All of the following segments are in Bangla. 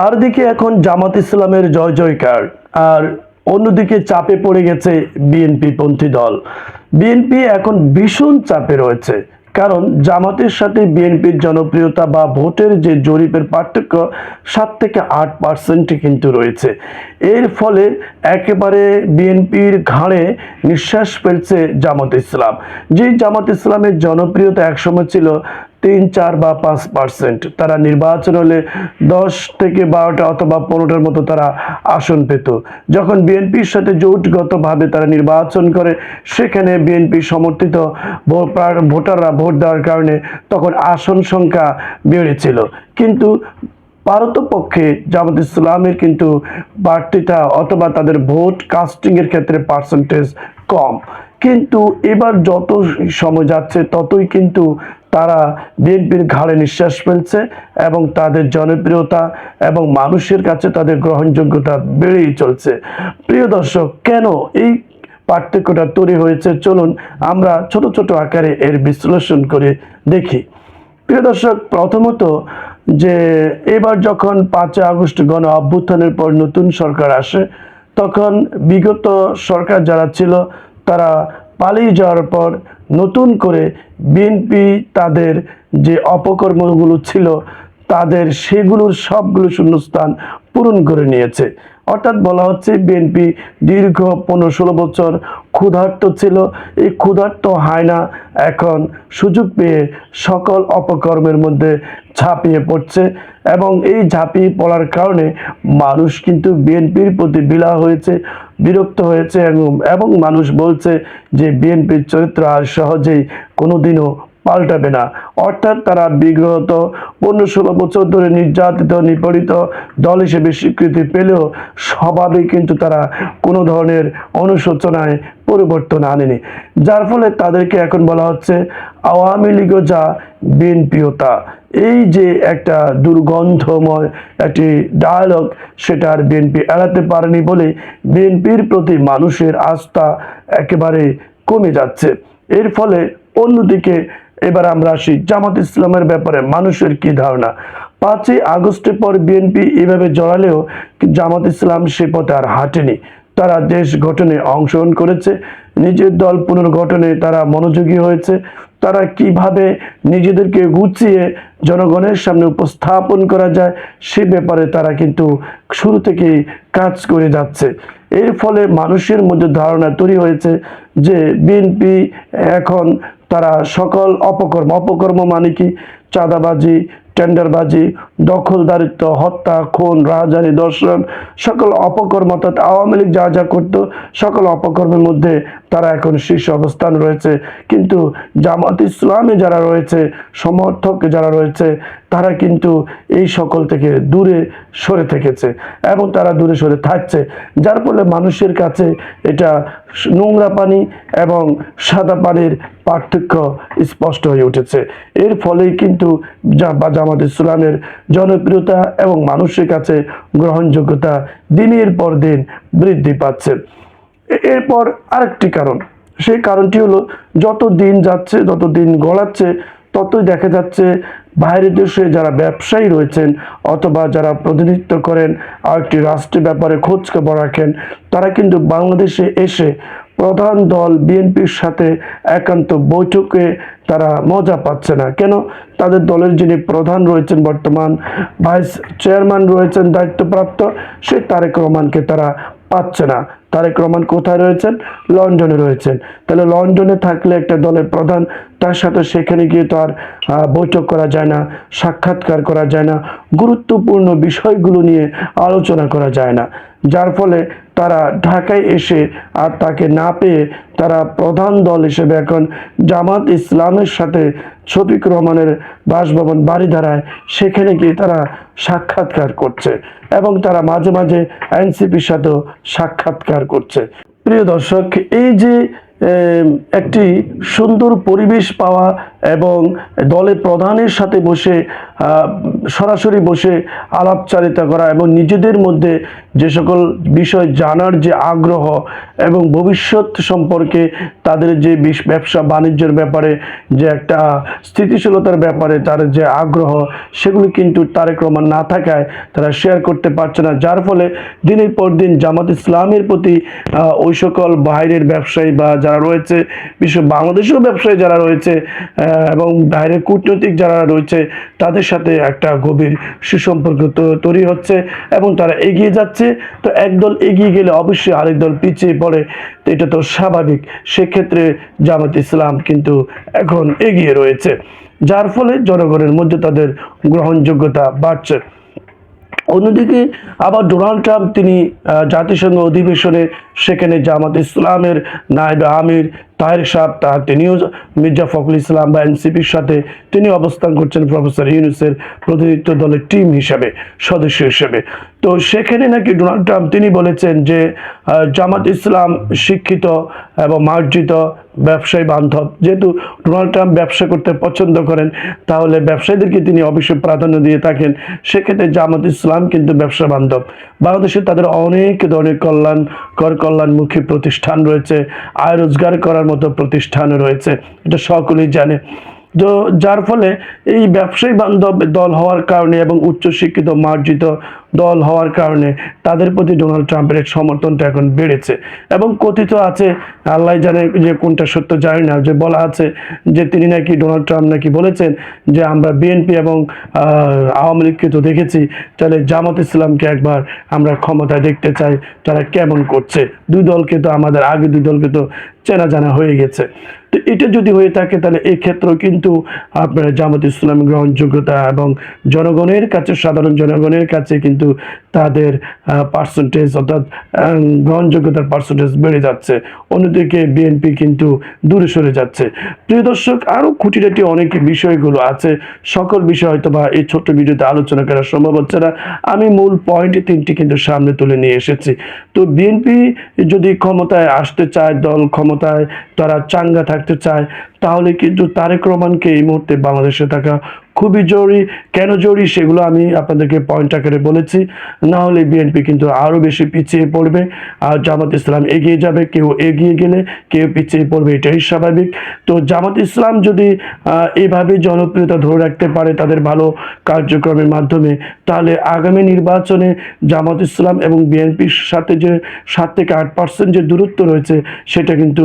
চারদিকে এখন জামাত ইসলামের জয় জয়কার, আর অন্যদিকে চাপে পড়ে গেছে বিএনপি পন্থী দল। বিএনপি এখন ভীষণ চাপে রয়েছে, কারণ জামাতের সাথে বিএনপির জনপ্রিয়তা বা ভোটের যে জরিপের পার্থক্য, সাত থেকে আট পার্সেন্ট কিন্তু রয়েছে। এর ফলে একেবারে বিএনপির ঘাড়ে নিঃশ্বাস ফেলছে জামাত ইসলাম। যে জামাত ইসলামের জনপ্রিয়তা একসময় ছিল তিন, চার বা পাঁচ পার্সেন্ট তারা নির্বাচন হলে দশ থেকে বারোটা অথবা পনেরোটার মতো তারা আসন পেত। যখন বিএনপির সাথে জোটগতভাবে তারা নির্বাচন করে, সেখানে বিএনপি সমর্থিত ভোটাররা ভোট দেওয়ার কারণে তখন আসন সংখ্যা বেড়েছিল। কিন্তু পারতপক্ষে জামাত ইসলামের কিন্তু বাড়তিটা অথবা তাদের ভোট কাস্টিংয়ের ক্ষেত্রে পার্সেন্টেজ কম। কিন্তু এবার যত সময় যাচ্ছে, ততই কিন্তু তারা বিএনপির ঘাড়ে নিঃশ্বাস ফেলছে এবং তাদের জনপ্রিয়তা এবং মানুষের কাছে তাদের গ্রহণযোগ্যতা বেড়েই চলছে। প্রিয় দর্শক, কেন এই পার্থক্যটা তৈরি হয়েছে? চলুন আমরা ছোট ছোট আকারে এর বিশ্লেষণ করে দেখি। প্রিয় দর্শক, প্রথমত যে এবার যখন পাঁচই আগস্ট গণ অভ্যুত্থানের পর নতুন সরকার আসে, তখন বিগত সরকার যারা ছিল, তারা পালিয়ে যাওয়ার পর নতুন করে বিএনপি তাদের যে অপকর্মগুলো ছিল, তাদের সেগুলোর সবগুলো শূন্যস্থান পূরণ করে নিয়েছে। অর্থাৎ বলা হচ্ছে বিএনপি দীর্ঘ পনেরো ষোলো বছর ক্ষুধার্ত ছিল। এই ক্ষুধার্ত হায়না এখন সুযোগ পেয়ে সকল অপকর্মের মধ্যে ছাপিয়ে পড়ছে। এবং এই ঝাঁপিয়ে পড়ার কারণে মানুষ কিন্তু বিএনপির প্রতি বিলা হয়েছে, বিরক্ত হয়েছে এবং মানুষ বলছে যে বিএনপির চরিত্র আর সহজেই কোনোদিনও পাল্টাবে না। অর্থাৎ তারা বিগত পনেরো ষোলো বছর ধরে নির্যাতিত, নিপীড়িত দল হিসেবে স্বীকৃতি পেলেও স্বভাবে কিন্তু তারা কোনো ধরনের অনুশোচনায় পরিবর্তন আনেনি। যার ফলে তাদেরকে এখন বলা হচ্ছে আওয়ামী লীগও যা বিএনপিও তা। এই যে একটা দুর্গন্ধময় একটি ডায়ালগ সেটা আর বিএনপি এড়াতে পারেনি বলে বিএনপির প্রতি মানুষের আস্থা একেবারে কমে যাচ্ছে। এর ফলে অন্যদিকে এবার আমরা আসি জামাত ইসলামের ব্যাপারে মানুষের কি ধারণা? পাঁচই আগস্টের পর বিএনপি এভাবে জড়ালেও জামাত ইসলাম সে পথে আর হাঁটেনি। তারা দেশ গঠনে অংশগ্রহণ করেছে, নিজের দল পুনর্গঠনে তারা মনোযোগী হয়েছে। তারা কীভাবে নিজেদেরকে গুছিয়ে জনগণের সামনে উপস্থাপন করা যায়, সে ব্যাপারে তারা কিন্তু শুরু থেকে কাজ করে যাচ্ছে। এর ফলে মানুষের মধ্যে ধারণা তৈরি হয়েছে যে বিএনপি এখন তারা সকল অপকর্ম অপকর্ম মানে কি? চাঁদাবাজি টেন্ডারবাজি, দখলদারিত্ব, হত্যা, খুন রাজধানী দর্শন সকল অপকর্ম অর্থাৎ আওয়ামী লীগ যা যা করত, সকল অপকর্মের মধ্যে তারা এখন শীর্ষ অবস্থান রয়েছে। কিন্তু জামাত ইসলামে যারা রয়েছে, সমর্থক যারা রয়েছে তারা কিন্তু এই সকল থেকে দূরে সরে থেকেছে এবং তারা দূরে সরে থাকছে। যার ফলে মানুষের কাছে এটা নোংরা পানি এবং সাদা পানির পার্থক্য স্পষ্ট হয়ে উঠেছে। এর ফলেই কিন্তু জামাত ইসলামের জনপ্রিয়তা এবং মানুষের কাছে গ্রহণযোগ্যতা দিনের পর দিন বৃদ্ধি পাচ্ছে। এরপর আরেকটি কারণ, সেই কারণটি হলো যত দিন যাচ্ছে, যত দিন গড়াচ্ছে ততই দেখা যাচ্ছে বাইরের দেশে যারা ব্যবসায়ী রয়েছেন অথবা যারা প্রতিনিধিত্ব করেন আর একটি রাষ্ট্রের ব্যাপারে খোঁজ খবর রাখেন, তারা কিন্তু বাংলাদেশে এসে প্রধান দল বিএনপির সাথে একান্ত বৈঠকে তারা মজা পাচ্ছে না। কেন? তাদের দলের যিনি প্রধান রয়েছেন বর্তমান ভাইস চেয়ারম্যান রয়েছেন দায়িত্বপ্রাপ্ত সে তারেক রহমানকে তারা পাচ্ছে না। তারেক রহমান কোথায় রয়েছেন? লন্ডনে রয়েছেন। তাহলে লন্ডনে থাকলে একটা দলের প্রধান, তার সাথে সেখানে গিয়ে তো আর বৈঠক করা যায় না, সাক্ষাৎকার করা যায় না, গুরুত্বপূর্ণ বিষয়গুলো নিয়ে আলোচনা করা যায় না। যার ফলে তারা ঢাকায় এসে আর তাকে না পেয়ে তারা প্রধান দল হিসেবে এখন জামাত ইসলামের সাথে শফিক রহমানের বাসভবন বাড়িধারায় সেখানে গিয়ে তারা সাক্ষাৎকার করছে এবং তারা মাঝে মাঝে এনসিপির সাথেও সাক্ষাৎকার করছে। প্রিয় দর্শক, এই যে একটি সুন্দর পরিবেশ পাওয়া এবং দলের প্রধানের সাথে বসে সরাসরি বসে আলাপচারিতা করা এবং নিজেদের মধ্যে যে সকল বিষয় জানার যে আগ্রহ এবং ভবিষ্যৎ সম্পর্কে তাদের যে ব্যবসা বাণিজ্যের ব্যাপারে যে একটা স্থিতিশীলতার ব্যাপারে তার যে আগ্রহ, সেগুলি কিন্তু তারেক রহমান না থাকায় তারা শেয়ার করতে পারছে না। যার ফলে দিনের পর দিন জামাত ইসলামের প্রতি ওই সকল বাইরের ব্যবসায়ী বা যারা রয়েছে, বিশ্ব বাংলাদেশেও ব্যবসায়ী যারা রয়েছে এবং বাইরে কূটনৈতিক যারা রয়েছে, তাদের সাথে একটা গভীর সুসম্পর্ক তৈরি হচ্ছে এবং তারা এগিয়ে যাচ্ছে। তো একদল এগিয়ে গেলে অবশ্যই আরেক দল পিছিয়ে পড়ে, তো এটা তো স্বাভাবিক। সেক্ষেত্রে জামাত ইসলাম কিন্তু এখন এগিয়ে রয়েছে, যার ফলে জনগণের মধ্যে তাদের গ্রহণযোগ্যতা বাড়ছে। অন্যদিকে আবার ডোনাল্ড ট্রাম্প, তিনি জাতিসংঘ অধিবেশনে সেখানে জামাত ইসলামের নায়েবে আমির তাহের সাহ তার তিনিও মির্জা ফখরুল ইসলাম বা এনসিপির সাথে তিনি অবস্থান করছেন প্রফেসর ইউনুসের প্রতিনিধিত্ব দলের টিম হিসাবে, সদস্য হিসেবে। তো সেখানে নাকি ডোনাল্ড ট্রাম্প, তিনি বলেছেন যে জামাত ইসলাম শিক্ষিত এবং মার্জিত ব্যবসায়ী বান্ধব। যেহেতু ডোনাল্ড ট্রাম্প ব্যবসা করতে পছন্দ করেন, তাহলে ব্যবসায়ীদেরকে তিনি অবশ্যই প্রাধান্য দিয়ে থাকেন। সেক্ষেত্রে জামাত ইসলাম কিন্তু ব্যবসা বান্ধব। বাংলাদেশে তাদের অনেক ধরনের কল্যাণ কর কল্যাণমুখী প্রতিষ্ঠান রয়েছে, আয় রোজগার করার মতো প্রতিষ্ঠান রয়েছে, এটা সকলেই জানে। তো যার ফলে এই ব্যবসায়ী বান্ধব দল হওয়ার কারণে এবং উচ্চশিক্ষিত, মার্জিত দল হওয়ার কারণে তাদের প্রতি ডোনাল্ড ট্রাম্পের সমর্থনটা এখন বেড়েছে। এবং কথিত আছে, আল্লাহ জানে যে কোনটা সত্য জানি না, যে বলা আছে যে তিনি নাকি ডোনাল্ড ট্রাম্প নাকি বলেছেন যে আমরা বিএনপি এবং আওয়ামী লীগকে তো দেখেছি, তাহলে জামাত ইসলামকে একবার আমরা ক্ষমতায় দেখতে চাই, তারা কেমন করছে? দুই দলকে তো আমাদের, আগে দুই দলকে তো চেনা জানা হয়ে গেছে। তো এটা যদি হয়ে থাকে, তাহলে এই ক্ষেত্রেও কিন্তু আপনার জামাত ইসলাম গ্রহণযোগ্যতা এবং জনগণের কাছে, সাধারণ জনগণের কাছে কিন্তু তাদের পার্সেন্টেজ অর্থাৎ গ্রহণযোগ্যতার পার্সেন্টেজ বেড়ে যাচ্ছে। অন্যদিকে বিএনপি কিন্তু দূরে সরে যাচ্ছে। প্রিয় দর্শক, আরও খুঁটিনাটি অনেক বিষয়গুলো আছে। সকল বিষয় হয়তো বা এই ছোট্ট ভিডিওতে আলোচনা করা সম্ভব হচ্ছে না। আমি মূল পয়েন্ট তিনটি কিন্তু সামনে তুলে নিয়ে এসেছি। তো বিএনপি যদি ক্ষমতায় আসতে চায়, দল ক্ষমতায়, তারা চাঙ্গা থাকতে চায়, তাহলে কিন্তু তারেক রহমানকে এই মুহূর্তে বাংলাদেশে থাকা খুবই জরুরি। কেন জরুরি সেগুলো আমি আপনাদেরকে পয়েন্ট আকারে বলেছি। না হলে বিএনপি কিন্তু আরও বেশি পিছিয়ে পড়বে। আর জামাত ইসলাম এগিয়ে যাবে, কেউ এগিয়ে গেলে কেউ পিছিয়ে পড়বে, এটাই স্বাভাবিক। তো জামাত ইসলাম যদি এভাবে জনপ্রিয়তা ধরে রাখতে পারে তাদের ভালো কার্যক্রমের মাধ্যমে, তাহলে আগামী নির্বাচনে জামাত ইসলাম এবং বিএনপির সাথে যে সাত থেকে আট পার্সেন্ট যে দূরত্ব রয়েছে, সেটা কিন্তু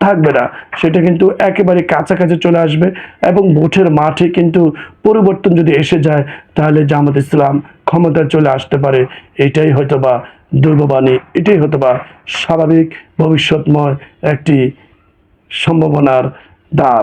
থাকবে না। সেটা কিন্তু একেবারে কাছাকাছি চলে আসবে এবং ভোটের মাঠে কিন্তু পরিবর্তন যদি এসে যায়, তাহলে জামাত ইসলাম ক্ষমতায় চলে আসতে পারে। এটাই হয়তো বা দুর্ববাণী, এটাই হয়তো বা স্বাভাবিক, ভবিষ্যৎময় একটি সম্ভাবনার দ্বার।